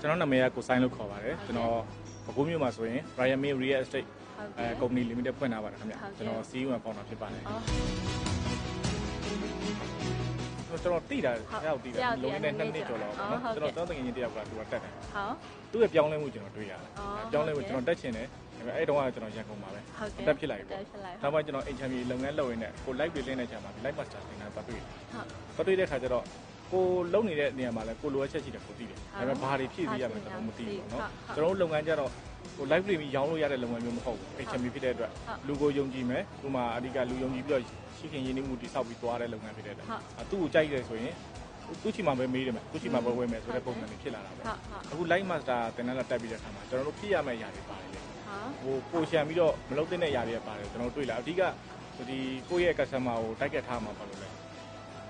ကျွန်တော်နာမည်ကကိုဆိုင်လို့ခေါ်ပါတယ်ကျွန်တော်ပဲခူးမြို့မှာဆိုရင် Ryan May Real Estate ဟုတ်အဲကဲ့ကုမ္ပဏီ limited ဖွင့်ထားပါတယ်ခင်ဗျဟုတ်ကဲ့ကျွန်တော် CEO မှာပေါင်းတာဖြစ်ပါတယ်အော်ကျွန်တော်တိတာဟုတ်တယောက်တိတာတယောက်လုံးဝနဲ့တယောက်နှစ်နှစ်ကျော်လောက်ပေါ့နော်ဟုတ်ကျွန်ကဲ့တော်သုံးတငယ်ချင်းတယောက်ကသူကတက်တယ်ဟုတ်သူ့ရဲ့ပြောင်းလဲမှုကျွန်တော်တွေ့ရတယ်အော်ပြောင်းလဲမှုဟုတ်ကဲ့ကျွန်တော်တက်ချင်တယ်ဒါပေမဲ့အဲ့တုန်းကကျွန်တော်ရန်ကုန်ပါပဲဟုတ်ကဲ့တက်ဖြစ်လိုက်တပေါ့က်ဖြစ်လိုက်နောက်ပိုင်းကျွန်တော် HMB လုပ်ငန်းလုပ်ရင်းနဲ့ကို live တွေလင်းနေကြမှာဒီ live master သင်တန်းပတ်တွေ့တယ်ဟုတ်ပတ်တွေ့တဲ့ခါကျတော့ ကိုလုံနေတဲ့နေရာမှာလဲကိုလိုအပ်ချက်ရှိတယ်ကိုသိတယ်ဒါပေမဲ့ဘာတွေဖြည့်ပြီးရမယ်ကျွန်တော်မသိဘူးပေါ့နော်ကျွန်တော်တို့လုပ်ငန်းကြတော့ဟို live တွေပြီးရောင်းလို့ရတဲ့လုပ်ငန်းမျိုးမဟုတ်ဘူး HMB ဖြစ်တဲ့အတွက်လူကိုယုံကြည်မယ်ဒီမှာအဓိကလူယုံကြည်ပြီးတော့ရှိခင်ရင်းနှီးမှုတိစောက်ပြီးသွားတဲ့လုပ်ငန်းဖြစ်တဲ့အတွက်အဲသူ့ကိုကြိုက်တယ်ဆိုရင်သူ့ချီမှာပဲမေးတယ်မယ်သူ့ချီမှာပဲဝယ်မယ်ဆိုတဲ့ပုံစံမျိုးဖြစ်လာတာပဲဟုတ်ဟုတ်အခု live master သင်တန်းလာတက်ပြီးတဲ့အခါမှာကျွန်တော်တို့ဖြည့်ရမယ့်ຢာတွေပါတယ်လေဟုတ်ဟိုပိုရှန်ပြီးတော့မလုပ်တဲ့ຢာတွေပါတယ်ကျွန်တော်တို့တွေ့လာအဓိကဒီကိုယ့်ရဲ့ customer ကိုတိုက်ကြက်ထားမှာပါလို့လဲ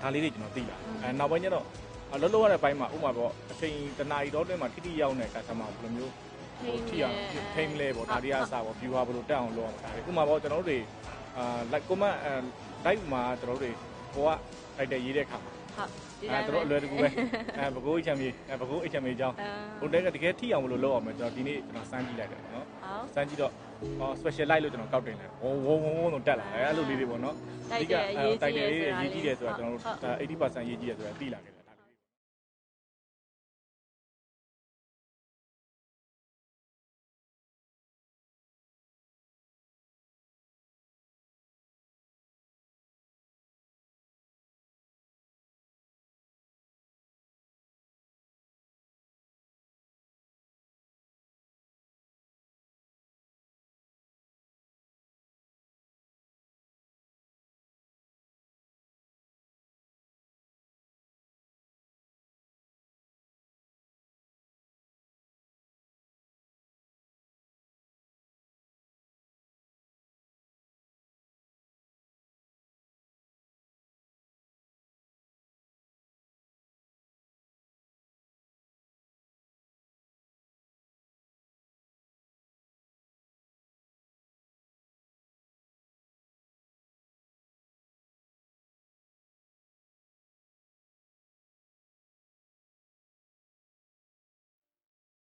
ဒါလေးတွေကျွန်တော်သိလာအဲနောက်ပိုင်းကျတော့အလုံးလုံးရတဲ့ဘိုင်းမှာဥမာပေါ့အချိန်တနာရီတော့တွင်းမှာထိထိရောက်နေတဲ့ customer ကိုဘယ်လိုမျိုးဟိုထိအောင်ထိမလဲပေါ့ဒါတွေကအစားပေါ့ view ဟာဘယ်လိုတက်အောင်လုပ်အောင်ဒါတွေဥမာပေါ့ကျွန်တော်တို့တွေအာ like comment အဲ live မှာကျွန်တော်တို့တွေ ကိုကတိုက်တဲ့ရေးတဲ့ခါမှာဟုတ်ဒီအဲတိုင်းတို့အလွယ်တကူပဲအဲဘကိုး HM အဲဘကိုး HM အကြောင်းအဲဟိုတက်ကတကယ်ထိအောင်မလို့လုပ်အောင်မယ်ကျွန်တော်ဒီနေ့ကျွန်တော်စမ်းကြည့်လိုက်တယ်ပေါ့နော်ဟုတ် စမ်းကြည့်တော့ဟော special light လို့ကျွန်တော်ကောက်တင်လိုက်ဝုံဝုံဝုံဝုံတော့တက်လာတယ်အဲ့လိုလေးတွေပေါ့နော်တိုက်တယ်အရေးကြီးတယ်တိုက်တယ်အရေးကြီးတယ်ဆိုတာဟုကျွန်တ်တော်တို့ဒါ80%အရေးကြီးတယ်ဆိုတာသိလာခဲ့တယ်